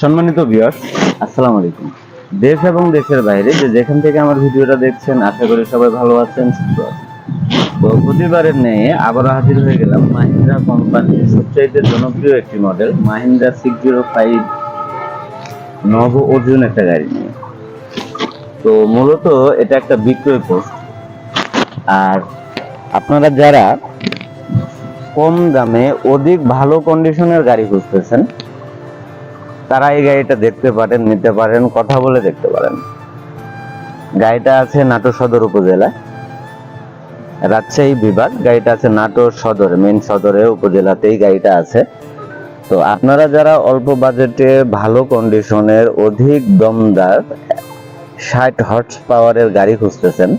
সম্মানিত ভিউয়ার্স আসসালামু আলাইকুম। দেশ এবং দেশের বাইরে যে যেখান থেকে আমার ভিডিওটা দেখছেন, আশা করি সবাই ভালো আছেন, সুস্থ আছেন। তো প্রতিবারের ন্যায় আবারও হাজির হয়ে গেলাম মাহিন্দ্রা কোম্পানির সবচাইতে জনপ্রিয় একটি model Mahindra six zero five নব অর্জুন একটা গাড়ি নিয়ে। তো মূলত এটা একটা বিক্রয় পোস্ট আর আপনারা যারা কম দামে অধিক ভালো কন্ডিশনের গাড়ি খুঁজতেছেন তারা এই গাড়িটা দেখতে পারেন, নিতে পারেন, কথা বলে দেখতে পারেন। গাড়িটা আছে নাটোর সদর উপজেলায় রাজশাহী বিভাগ, গাড়িটা আছে নাটোর সদরে, মেন সদরে উপজেলাতেই গাড়িটা আছে। তো আপনারা যারা অল্প বাজেটে ভালো কন্ডিশনের অধিক দমদার, ষাট হর্স পাওয়ারের গাড়ি খুঁজতেছেন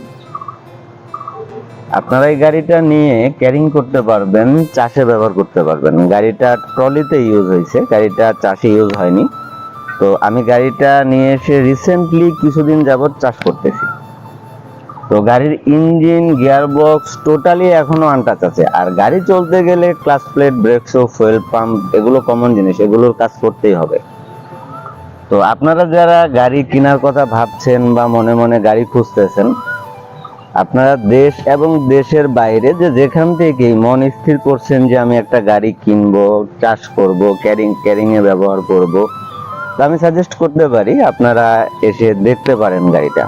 আপনারা এই গাড়িটা নিয়ে ক্যারিং করতে পারবেন, চাষে ব্যবহার করতে পারবেন। গাড়িটা ট্রলিতে ইউজ হয়েছে, গাড়িটা চাষে ইউজ হয়নি। তো আমি গাড়িটা নিয়ে এসে রিসেন্টলি কিছুদিন যাবৎ চাষ করতেছি। তো গাড়ির ইঞ্জিন গিয়ার বক্স টোটালি এখনও আনটাচ আছে। আর গাড়ি চলতে গেলে clutch plate brake shoe fuel pump এগুলো কমন জিনিস, এগুলোর কাজ করতেই হবে। তো আপনারা যারা গাড়ি কেনার কথা ভাবছেন বা মনে মনে গাড়ি খুঁজতেছেন আপনারা দেশ এবং দেশের বাইরে যে যেখান থেকেই মন স্থির করছেন যে আমি একটা গাড়ি কিনবো, চাষ করব, ক্যারিং ক্যারিং এ ব্যবহার করব, তো আমি সাজেস্ট করতে পারি আপনারা এসে দেখতে পারেন গাড়িটা।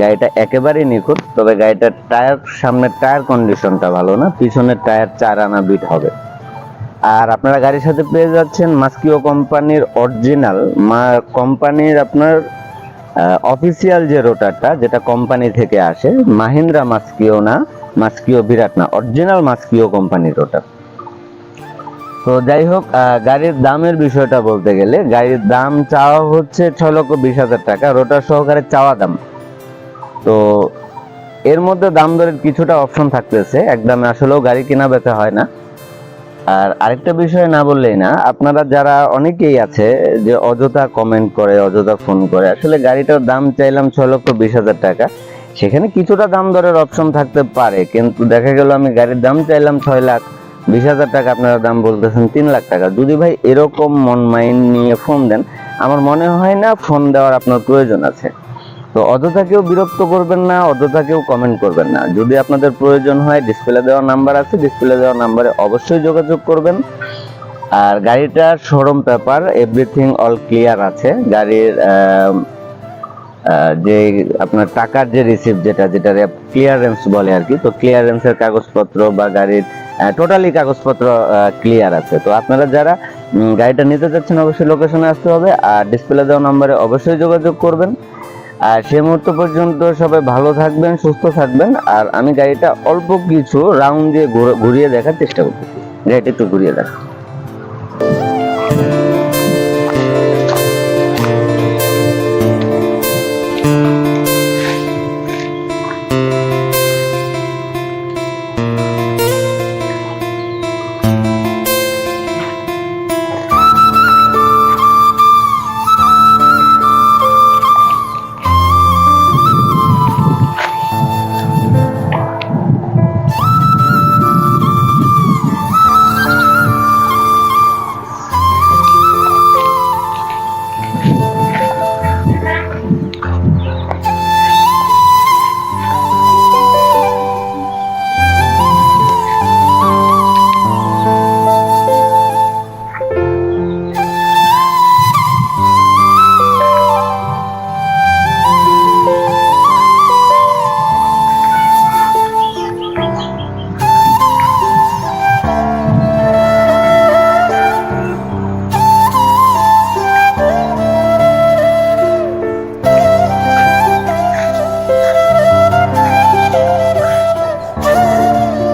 গাড়িটা একেবারেই নিখুঁত, তবে গাড়িটার টায়ার, সামনের টায়ার কন্ডিশনটা ভালো না, পিছনের টায়ার চার আনা বিট হবে। আর আপনারা গাড়ির সাথে পেয়ে যাচ্ছেন মাস্কিও কোম্পানির অরিজিনাল মা কোম্পানির আপনার অফিসিয়াল যে রোটারটা যেটা কোম্পানি থেকে আসে, মাহিন্দ্রা মাস্কিও না মাস্কিও বিরাট না অরিজিনাল মাস্কিও কোম্পানির রোটার তো যাই হোক গাড়ির দামের বিষয়টা বলতে গেলে, গাড়ির দাম চাওয়া হচ্ছে ছয় লক্ষ বিশ হাজার টাকা রোটার সহকারে চাওয়া দাম। তো এর মধ্যে দাম দরের কিছুটা অপশন থাকতেছে একদমে আসলেও গাড়ি কেনা বেচা হয় না। আর আরেকটা বিষয় না বললেই না, আপনারা যারা অনেকেই আছে যে অযথা কমেন্ট করে, অযথা ফোন করে, আসলে গাড়িটার দাম চাইলাম ছয় লক্ষ বিশ হাজার টাকা। সেখানে কিছুটা দাম দরের অপশন থাকতে পারে, কিন্তু দেখা গেল আমি গাড়ির দাম চাইলাম ছয় লাখ বিশ হাজার টাকা, আপনারা দাম বলতেছেন তিন লাখ টাকা। যদি ভাই এরকম মন মাইন্ড নিয়ে ফোন দেন, আমার মনে হয় না ফোন দেওয়ার আপনার প্রয়োজন আছে। তো অযথা কেউ বিরক্ত করবেন না অযথা কেউ কমেন্ট করবেন না। যদি আপনাদের প্রয়োজন হয় ডিসপ্লে দেওয়া নাম্বার আছে ডিসপ্লে দেওয়া নাম্বারে অবশ্যই যোগাযোগ করবেন। আর গাড়িটার showroom paper everything all clear আছে। গাড়ির যে আপনার টাকার যে রিসিপ্ট যেটা যেটা ক্লিয়ারেন্স বলে আর কি, তো ক্লিয়ারেন্সের কাগজপত্র বা গাড়ির টোটালি কাগজপত্র ক্লিয়ার আছে। তো আপনারা যারা গাড়িটা নিতে চাচ্ছেন অবশ্যই লোকেশনে আসতে হবে। আর ডিসপ্লে দেওয়া নাম্বারে অবশ্যই যোগাযোগ করবেন। আর সে মুহূর্ত পর্যন্ত সবাই ভালো থাকবেন, সুস্থ থাকবেন। আর আমি গাড়িটা অল্প কিছু রাউন্ড দিয়ে ঘুরে- ঘুরিয়ে দেখার চেষ্টা করতেছি। গাড়িটা একটু ঘুরিয়ে দেখা